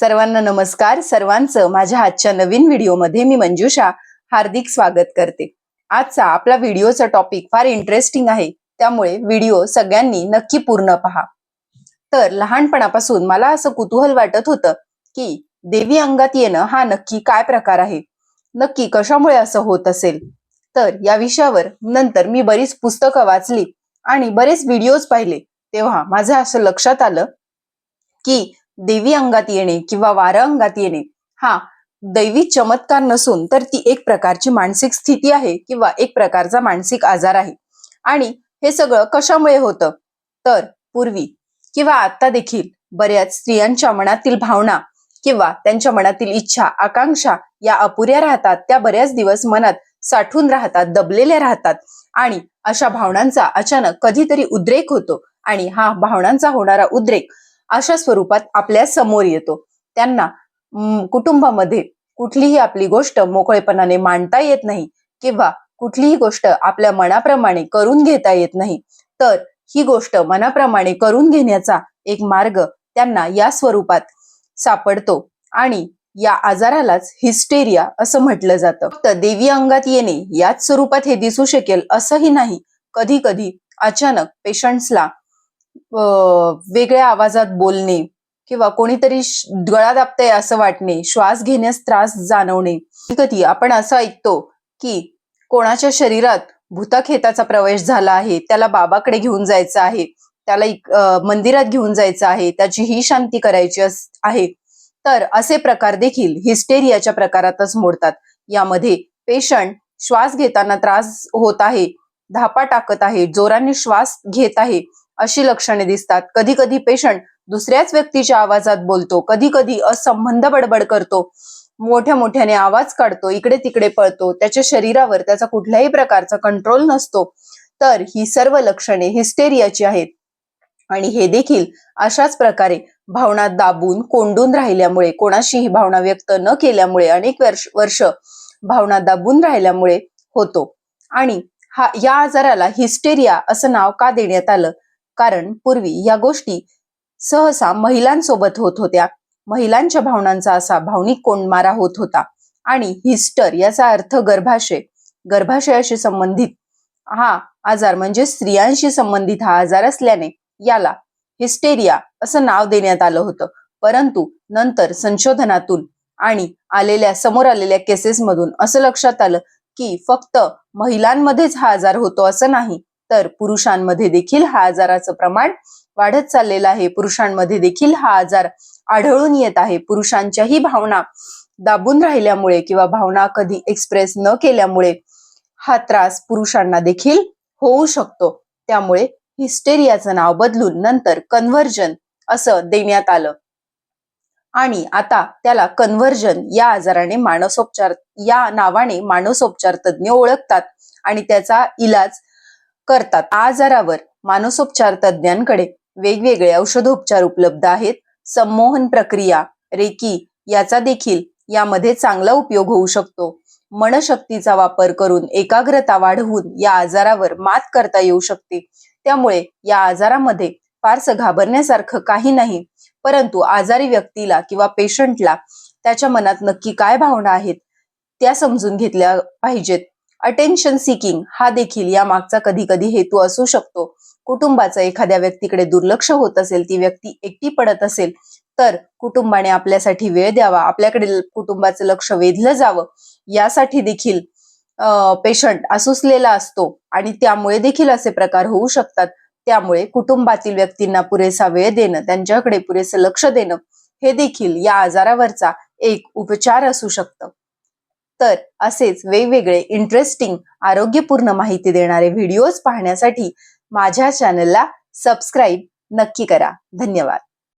सर्वांना नमस्कार. सर्वांचं माझ्या आजच्या नवीन व्हिडिओमध्ये मी मंजुषा हार्दिक स्वागत करते. आजचा आपला व्हिडिओचा टॉपिक फार इंटरेस्टिंग आहे. त्यामुळे व्हिडिओ सगळ्यांनी नक्की पूर्ण पहा. तर लहानपणापासून मला असं कुतूहल वाटत होतं की देवी अंगात येणं हा नक्की काय प्रकार आहे? नक्की कशामुळे असं होत असेल? तर या विषयावर नंतर मी बरीच पुस्तकं वाचली आणि बरेच व्हिडिओज पाहिले. तेव्हा माझं असं लक्षात आलं की देवी अंगात येणे किंवा वारं अंगात येणे हा दैवी चमत्कार नसून तर ती एक प्रकारची मानसिक स्थिती आहे किंवा एक प्रकारचा मानसिक आजार आहे. आणि हे सगळं कशामुळे होतं? तर पूर्वी किंवा आता देखील बऱ्याच स्त्रियांच्या मनातील भावना किंवा त्यांच्या मनातील इच्छा आकांक्षा या अपुऱ्या राहतात त्या बऱ्याच दिवस मनात साठून राहतात दबलेल्या राहतात आणि अशा भावनांचा अचानक कधीतरी उद्रेक होतो आणि हा भावनांचा होणारा उद्रेक अशा स्वरूपात आपल्यासमोर येतो. त्यांना कुटुंबामध्ये कुठलीही आपली गोष्ट मोकळेपणाने मांडता येत नाही किंवा कुठलीही गोष्ट आपल्या मनाप्रमाणे करून घेता येत नाही तर ही गोष्ट मनाप्रमाणे करून घेण्याचा एक मार्ग त्यांना या स्वरूपात सापडतो आणि या आजारालाच हिस्टेरिया असं म्हटलं जातं. फक्त देवी अंगात येणे याच स्वरूपात हे दिसू शकेल असंही नाही. कधी कधी अचानक पेशंट्सला वेगळ्या आवाजात बोलणे किंवा कोणीतरी गळा दाबतंय असं वाटणे श्वास घेण्यास त्रास जाणवणे. कधी आपण असं ऐकतो की कोणाच्या शरीरात भूताखेताचा प्रवेश झाला आहे त्याला बाबाकडे घेऊन जायचं आहे त्याला मंदिरात घेऊन जायचं आहे त्याची ही शांती करायची अस- आहे. तर असे प्रकार देखील हिस्टेरियाच्या प्रकारातच मोडतात. यामध्ये पेशंट श्वास घेताना त्रास होत आहे धापा टाकत आहे जोराने श्वास घेत आहे अशी लक्षणे दिसतात. कधी कधी पेशंट दुसऱ्याच व्यक्तीच्या आवाजात बोलतो. कधी कधी असंबंध बडबड करतो. मोठ्या मोठ्याने आवाज काढतो. इकडे तिकडे पळतो. त्याच्या शरीरावर त्याचा कुठल्याही प्रकारचा कंट्रोल नसतो. तर ही सर्व लक्षणे हिस्टेरियाची आहेत. आणि हे देखील अशाच प्रकारे भावना दाबून कोंडून राहिल्यामुळे कोणाशीही भावना व्यक्त न केल्यामुळे अनेक वर्ष वर्ष भावना दाबून राहिल्यामुळे होतो. आणि हा या आजाराला हिस्टेरिया असं नाव का देण्यात आलं? कारण पूर्वी या गोष्टी सहसा महिलांसोबत होत होत्या. महिलांच्या भावनांचा असा भावनिक कोंडमारा होत होता. आणि हिस्टर याचा अर्थ गर्भाशय. गर्भाशयाशी संबंधित हा आजार म्हणजे स्त्रियांशी संबंधित हा आजार असल्याने याला हिस्टेरिया असं नाव देण्यात आलं होतं. परंतु नंतर संशोधनातून आणि आलेल्या समोर आलेल्या केसेसमधून असं लक्षात आलं की फक्त महिलांमध्येच हा आजार होतो असं नाही. तर पुरुषांमध्ये देखील हा आजाराचं प्रमाण वाढत चाललेलं आहे. पुरुषांमध्ये देखील हा आजार आढळून येत आहे. पुरुषांच्याही भावना दाबून राहिल्यामुळे किंवा भावना कधी एक्सप्रेस न केल्यामुळे हा त्रास पुरुषांना देखील होऊ शकतो. त्यामुळे हिस्टेरियाचं नाव बदलून नंतर कन्व्हर्जन असं देण्यात आलं. आणि आता त्याला कन्व्हर्जन या आजाराने मानसोपचार या नावाने मानसोपचार तज्ज्ञ ओळखतात आणि त्याचा इलाज करतात. आजारावर मानसोपचार तज्ज्ञांकडे वेगवेगळे औषधोपचार उपलब्ध आहेत. संमोहन प्रक्रिया रेकी याचा देखील यामध्ये चांगला उपयोग होऊ शकतो. मनशक्तीचा वापर करून एकाग्रता वाढवून या आजारावर मात करता येऊ शकते. त्यामुळे या आजारामध्ये फारसं घाबरण्यासारखं काही नाही. परंतु आजारी व्यक्तीला किंवा पेशंटला त्याच्या मनात नक्की काय भावना आहेत त्या समजून घेतल्या पाहिजेत. अटेन्शन सिकिंग हा देखील या मागचा कधी कधी हेतू असू शकतो. कुटुंबाचं एखाद्या व्यक्तीकडे दुर्लक्ष होत असेल ती व्यक्ती एकटी पडत असेल तर कुटुंबाने आपल्यासाठी वेळ द्यावा आपल्याकडे कुटुंबाचं लक्ष वेधलं जावं यासाठी देखील पेशंट असुसलेला असतो. आणि त्यामुळे देखील असे प्रकार होऊ शकतात. त्यामुळे कुटुंबातील व्यक्तींना पुरेसा वेळ देणं त्यांच्याकडे पुरेसं लक्ष देणं हे देखील या आजारावरचा एक उपचार असू शकतं. तर असेच वेगवेगळे इंटरेस्टिंग आरोग्यपूर्ण माहिती देणारे व्हिडिओज पाहण्यासाठी माझ्या चॅनलला सबस्क्राईब नक्की करा. धन्यवाद.